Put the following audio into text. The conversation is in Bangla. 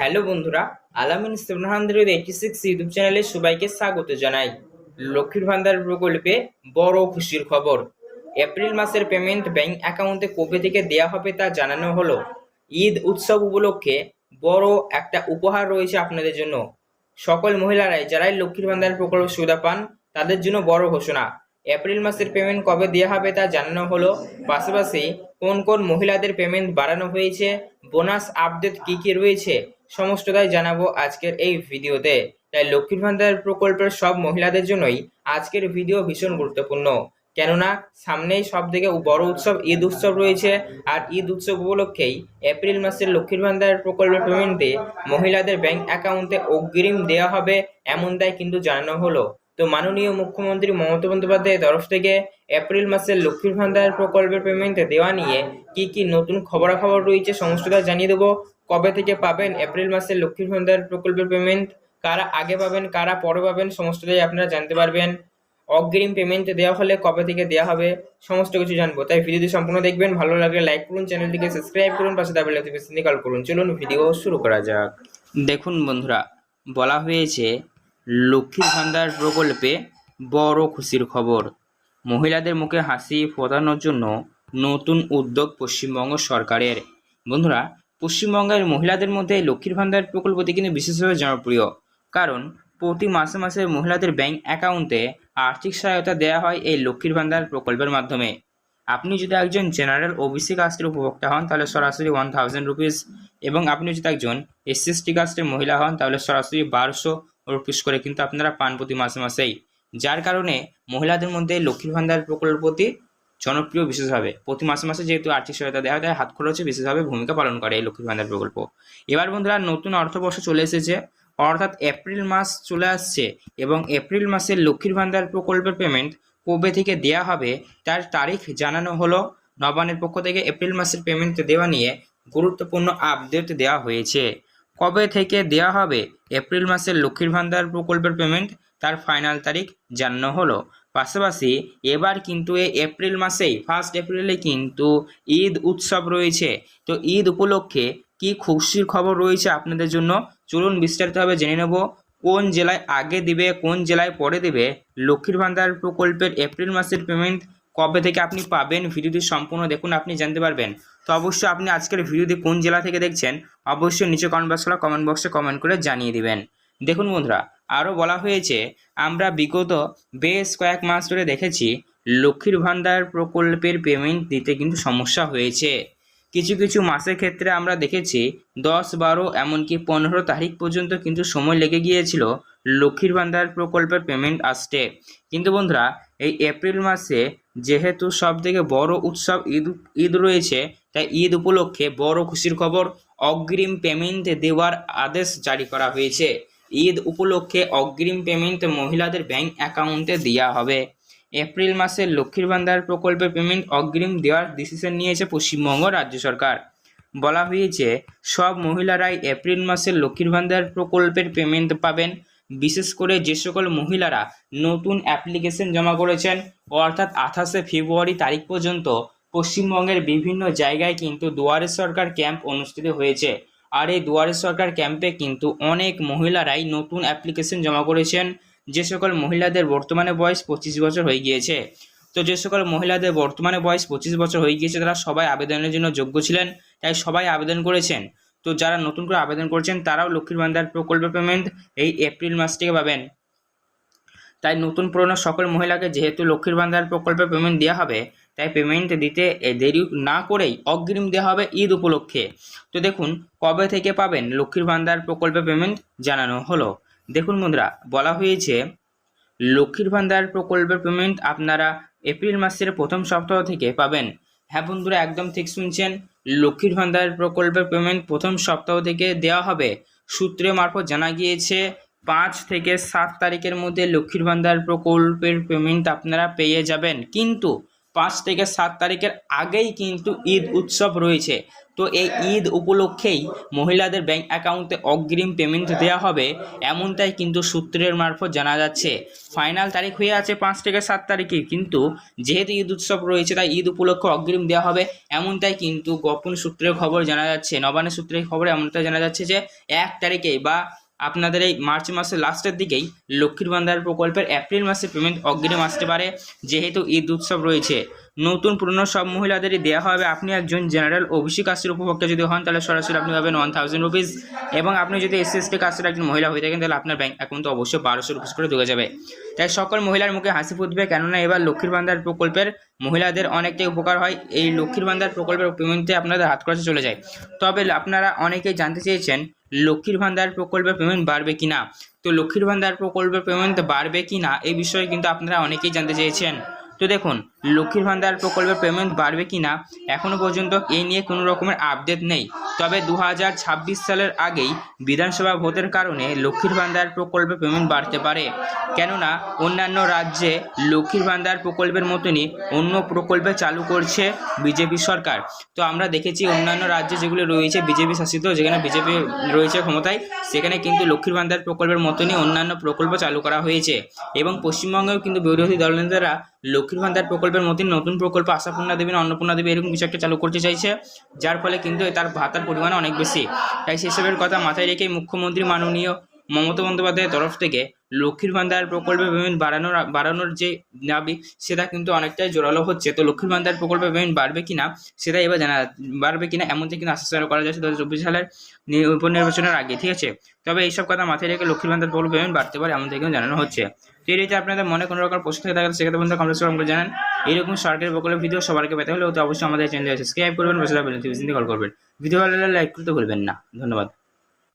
হ্যালো বন্ধুরা, Alamin seven hundred eighty six YouTube চ্যানেলে সবাইকে স্বাগত জানাই। লক্ষ্মীর ভান্ডার প্রকল্পে বড় খুশির খবর। এপ্রিল মাসের পেমেন্ট ব্যাংক অ্যাকাউন্টে কবে থেকে দেয়া হবে তা জানানো হলো। ঈদ উৎসব উপলক্ষে বড় একটা উপহার রয়েছে আপনাদের জন্য। সকল মহিলারাই যারাই লক্ষ্মীর ভান্ডার প্রকল্প সুবিধা পান, তাদের জন্য বড় ঘোষণা। এপ্রিল মাসের পেমেন্ট কবে দেওয়া হবে তা জানানো হলো। পাশাপাশি কোন কোন মহিলাদের পেমেন্ট বাড়ানো হয়েছে, বোনাস আপডেট কি কি রয়েছে সমস্তটাই জানাব আজকের এই ভিডিওতে। তাই লক্ষ্মীর ভান্ডার প্রকল্পের সব মহিলাদের জন্যই আজকের ভিডিও ভীষণ গুরুত্বপূর্ণ। কেননা, সামনেই সব থেকে বড় উৎসব ঈদ উৎসব রয়েছে আর ঈদ উৎসব উপলক্ষেই এপ্রিল মাসের লক্ষ্মীর ভান্ডার প্রকল্পের পেমেন্টে মহিলাদের ব্যাংক অ্যাকাউন্টে অগ্রিম দেওয়া হবে এমনটাই কিন্তু জানানো হলো। তো মাননীয় মুখ্যমন্ত্রী মমতা বন্দ্যোপাধ্যায়ের তরফ থেকে এপ্রিল মাসের লক্ষ্মীর ভান্ডার প্রকল্পের পেমেন্ট দেওয়া নিয়ে কি কি নতুন খবরাখবর রয়েছে সমস্তটা জানিয়ে দেবো। কবে থেকে পাবেন? এপ্রিল মাসের লক্ষ্মীর ভান্ডার প্রকল্পের পেমেন্ট কারা আগে পাবেন, কারা পরে পাবেন, সমস্তটাই আপনারা জানতে পারবেন। অগ্রিম পেমেন্ট দেওয়া হলে কবে থেকে দেওয়া হবে, সমস্ত কিছু জানব। তাই ভিডিওটি সম্পূর্ণ দেখবেন, ভালো লাগলে লাইক করুন চ্যানেলটিকে সাবস্ক্রাইব করুন, পাশে দাবি নোটিফিকেশন কল করুন। চলুন ভিডিও শুরু করা যাক। দেখুন বন্ধুরা, বলা হয়েছে লক্ষ্মীর ভান্ডার প্রকল্পে বড় খুশির খবর। মহিলাদের মুখে হাসি ফোটানোর জন্য নতুন উদ্যোগ পশ্চিমবঙ্গ সরকারের। বন্ধুরা পশ্চিমবঙ্গের মহিলাদের মধ্যে লক্ষ্মীর ভান্ডার প্রকল্পটি কিন্তু বিশেষভাবে জনপ্রিয়। কারণ প্রতি মাসে মাসে মহিলাদের ব্যাংক অ্যাকাউন্টে আর্থিক সহায়তা দেওয়া হয় এই লক্ষ্মীর ভান্ডার প্রকল্পের মাধ্যমে। আপনি যদি একজন জেনারেল ওবিসি কাস্টের উপভোক্তা হন, তাহলে সরাসরি ওয়ান থাউজেন্ড রুপিস এবং আপনি যদি একজন এসসি এসটি কাস্টের মহিলা হন, তাহলে সরাসরি বারোশো রুপিস করে কিন্তু আপনারা পান প্রতি মাসে মাসেই। যার কারণে মহিলাদের মধ্যে লক্ষ্মীর ভান্ডার প্রকল্পটি জনপ্রিয় বিশেষভাবে। প্রতি মাসে মাসে যেহেতু আর্থিক সহায়তা দেওয়া হয়, তাই হাত খরচে বিশেষভাবে ভূমিকা পালন করে এই লক্ষ্মীর ভান্ডার প্রকল্প। এবার বন্ধুরা, নতুন অর্থবর্ষ চলে এসেছে। অর্থাৎ এপ্রিল মাস চলে আসছে এবং এপ্রিল মাসের লক্ষ্মীর ভান্ডার প্রকল্পের পেমেন্ট কবে থেকে দেয়া হবে, তার তারিখ জানানো হলো। নবান্নের পক্ষ থেকে এপ্রিল মাসের পেমেন্ট দেওয়া নিয়ে গুরুত্বপূর্ণ আপডেট দেওয়া হয়েছে। কবে থেকে দেওয়া হবে এপ্রিল মাসের লক্ষ্মীর ভান্ডার প্রকল্পের পেমেন্ট তার ফাইনাল তারিখ জানানো হলো। পাশাপাশি এবার কিন্তু এপ্রিল মাসেই ফার্স্ট এপ্রিলে কিন্তু ঈদ উৎসব রয়েছে। তো ঈদ উপলক্ষে কি খুশির খবর রয়েছে আপনাদের জন্য? চলুন বিস্তারিতভাবে জেনে নেব। কোন জেলায় আগে দিবে, কোন জেলায় পরে দেবে? লক্ষ্মীর ভান্ডার প্রকল্পের এপ্রিল মাসের পেমেন্ট কবে থেকে আপনি পাবেন? ভিডিওটি সম্পূর্ণ দেখুন, আপনি জানতে পারবেন। তো অবশ্যই আপনি আজকের ভিডিওটি কোন জেলা থেকে দেখছেন? অবশ্যই নিচে কমেন্ট বক্সে কমেন্ট বক্সে কমেন্ট করে জানিয়ে দিবেন। দেখুন বন্ধুরা আরও বলা হয়েছে, আমরা বিগত বেশ কয়েক মাস ধরে দেখেছি লক্ষ্মীর ভান্ডার প্রকল্পের পেমেন্ট দিতে কিন্তু সমস্যা হয়েছে। কিছু কিছু মাসের ক্ষেত্রে আমরা দেখেছি দশ বারো এমনকি পনেরো তারিখ পর্যন্ত কিন্তু সময় লেগে গিয়েছিল লক্ষ্মীর ভান্ডার প্রকল্পের পেমেন্ট আসতে। কিন্তু বন্ধুরা, এই এপ্রিল মাসে যেহেতু সব থেকে বড় উৎসব ঈদ ঈদ রয়েছে, তাই ঈদ উপলক্ষে বড় খুশির খবর অগ্রিম পেমেন্ট দেওয়ার আদেশ জারি করা হয়েছে। ঈদ উপলক্ষে অগ্রিম পেমেন্ট মহিলাদের ব্যাংক অ্যাকাউন্টে দেওয়া হবে। এপ্রিল মাসে লক্ষ্মীর ভান্ডার প্রকল্পের পেমেন্ট অগ্রিম দেওয়ার ডিসিশন নিয়েছে পশ্চিমবঙ্গ রাজ্য সরকার। বলা হয়েছে, সব মহিলারাই এপ্রিল মাসে লক্ষ্মীর ভান্ডার প্রকল্পের পেমেন্ট পাবেন। বিশেষ করে যে সকল মহিলারা নতুন অ্যাপ্লিকেশন জমা করেছেন, অর্থাৎ আঠাশে ফেব্রুয়ারি তারিখ পর্যন্ত পশ্চিমবঙ্গের বিভিন্ন জায়গায় কিন্তু দুয়ারে সরকার ক্যাম্প অনুষ্ঠিত হয়েছে। আর এই দুয়ারে সরকার ক্যাম্পে কিন্তু অনেক মহিলারাই নতুন অ্যাপ্লিকেশন জমা করেছেন। যে সকল মহিলাদের বর্তমানে বয়স পঁচিশ বছর হয়ে গিয়েছে। তো যে সকল মহিলাদের বর্তমানে বয়স পঁচিশ বছর হয়ে গিয়েছে, তারা সবাই আবেদনের জন্য যোগ্য ছিলেন, তাই সবাই আবেদন করেছেন। তো যারা নতুন করে আবেদন করেছেন, তারাও লক্ষ্মীর ভান্ডার প্রকল্পের পেমেন্ট এই এপ্রিল মাস থেকে পাবেন। তাই নতুন পুরনো সকল মহিলাকে যেহেতু লক্ষ্মীর ভান্ডার প্রকল্পের পেমেন্ট দেওয়া হবে তাই পেমেন্ট দিতে দেরি না করেই অগ্রিম দেওয়া হবে ঈদ উপলক্ষে। তো দেখুন, কবে থেকে পাবেন লক্ষ্মীর ভান্ডার প্রকল্পের পেমেন্ট জানানো হলো। দেখুন বন্ধুরা বলা হয়েছে, লক্ষ্মীর ভান্ডার প্রকল্পের পেমেন্ট আপনারা এপ্রিল মাসের প্রথম সপ্তাহ থেকে পাবেন। হ্যাঁ বন্ধুরা, একদম ঠিক শুনছেন, লক্ষ্মীর ভান্ডার প্রকল্পের পেমেন্ট প্রথম সপ্তাহ থেকে দেওয়া হবে। সূত্রে মারফত জানা গিয়েছে, পাঁচ থেকে সাত তারিখের মধ্যে লক্ষ্মীর ভান্ডার প্রকল্পের পেমেন্ট আপনারা পেয়ে যাবেন। কিন্তু পাঁচ থেকে সাত তারিখের আগেই কিন্তু ঈদ উৎসব রয়েছে। তো এই ঈদ উপলক্ষেই মহিলাদের ব্যাংক অ্যাকাউন্টে অগ্রিম পেমেন্ট দেওয়া হবে, এমনটাই কিন্তু সূত্রের মারফত জানা যাচ্ছে। ফাইনাল তারিখ হয়ে আছে পাঁচ থেকে সাত তারিখে, কিন্তু যেহেতু ঈদ উৎসব রয়েছে, তাই ঈদ উপলক্ষে অগ্রিম দেওয়া হবে, এমনটাই কিন্তু গোপন সূত্রের খবর জানা যাচ্ছে। নবান্ন সূত্রের খবর এমনটাই জানা যাচ্ছে যে, এক তারিখেই বা আপনাদের এই মার্চ মাসের লাস্টের দিকেই লক্ষ্মীর ভান্ডার প্রকল্পের এপ্রিল মাসে পেমেন্ট অগ্রিম আসতে পারে, যেহেতু ঈদ উৎসব রয়েছে। নতুন পুরনো সব মহিলাদেরই দেওয়া হবে। আপনি একজন জেনারেল ওবিসি কাস্টের উপভোক্তা যদি হন, তাহলে সরাসরি আপনি পাবেন ওয়ান থাউজেন্ড রুপিস এবং আপনি যদি এসসি এসটি কাস্টের একজন মহিলা হয়ে থাকেন, তাহলে আপনার ব্যাংক অ্যাকাউন্টে অবশ্যই বারোশো রুপিস করে ঢুকে যাবে। তাই সকল মহিলার মুখে হাসি ফুটবে, কেননা এবার লক্ষ্মীর ভান্ডার প্রকল্পের মহিলাদের অনেকটাই উপকার হয়। এই লক্ষ্মীর ভান্ডার প্রকল্পের পেমেন্টে আপনাদের হাত খরচে চলে যায়। তবে আপনারা অনেকেই জানতে চেয়েছেন লক্ষ্মীর ভান্ডার প্রকল্পের পেমেন্ট বাড়বে কিনা তো লক্ষ্মীর ভান্ডার প্রকল্পের পেমেন্ট বাড়বে কিনা এই বিষয়ে কিন্তু আপনারা অনেকেই জানতে চেয়েছেন। তো দেখুন, লক্ষ্মীর ভান্ডার প্রকল্পের পেমেন্ট বাড়বে কিনা এখনও পর্যন্ত এই নিয়ে কোনো রকমের আপডেট নেই। তবে দু হাজার ছাব্বিশ সালের আগেই বিধানসভা ভোটের কারণে লক্ষ্মীর ভান্ডার প্রকল্পের পেমেন্ট বাড়তে পারে। কেননা, অন্যান্য রাজ্যে লক্ষ্মীর ভান্ডার প্রকল্পের মতনই অন্য প্রকল্পে চালু করছে বিজেপি সরকার। তো আমরা দেখেছি অন্যান্য রাজ্যে যেগুলো রয়েছে বিজেপি শাসিত, যেখানে বিজেপি রয়েছে ক্ষমতায়, সেখানে কিন্তু লক্ষ্মীর ভান্ডার প্রকল্পের মতনই অন্যান্য প্রকল্প চালু করা হয়েছে। এবং পশ্চিমবঙ্গেও কিন্তু বিরোধী দলনেতারা লক্ষ্মীর ভান্ডার প্রকল্পের মধ্যে নতুন প্রকল্প আশাপূর্ণা দেবী, অন্নপূর্ণা দেবী এরকম কিছু একটা চালু করতে চাইছে। যার ফলে কিন্তু তার ভাতার পরিমাণ অনেক বেশি। তাই সেসবের কথা মাথায় রেখে মুখ্যমন্ত্রী মাননীয় মমতা বন্দ্যোপাধ্যায়ের তরফ থেকে লক্ষ্মীর ভান্ডার প্রকল্পের পেমেন্ট বাড়ানোর বাড়ানোর যে দাবি, সেটা কিন্তু অনেকটাই জোরালো হচ্ছে। তো লক্ষ্মীর ভান্ডার প্রকল্পের পেমেন্ট বাড়বে কিনা, সেটা এবার জানা বাড়বে কিনা, এমনটা কিন্তু আশ্বাস করা যাচ্ছে দু হাজার চব্বিশ সালের উপনির্বাচনের আগে, ঠিক আছে? তবে এইসব কথা মাথায় রেখে লক্ষ্মীর ভান্ডার প্রকল্প পেমেন্ট বাড়তে পারে এমন কিন্তু জানানো হচ্ছে। তো এই রীতি আপনাদের মনে কোনো রকম প্রশ্ন থেকে থাকে, সেক্ষেত্রে বন্ধু কমেন্টস করে জানান। এরকম সরকারি প্রকল্পের ভিডিও সবাইকে পেতে হলে অবশ্যই আমাদের চ্যানেলে সাবস্ক্রাইব করবেন বসে কল করবেন। ভিডিও ভালো লাগলে লাইক করতে ভুলবেন না। ধন্যবাদ।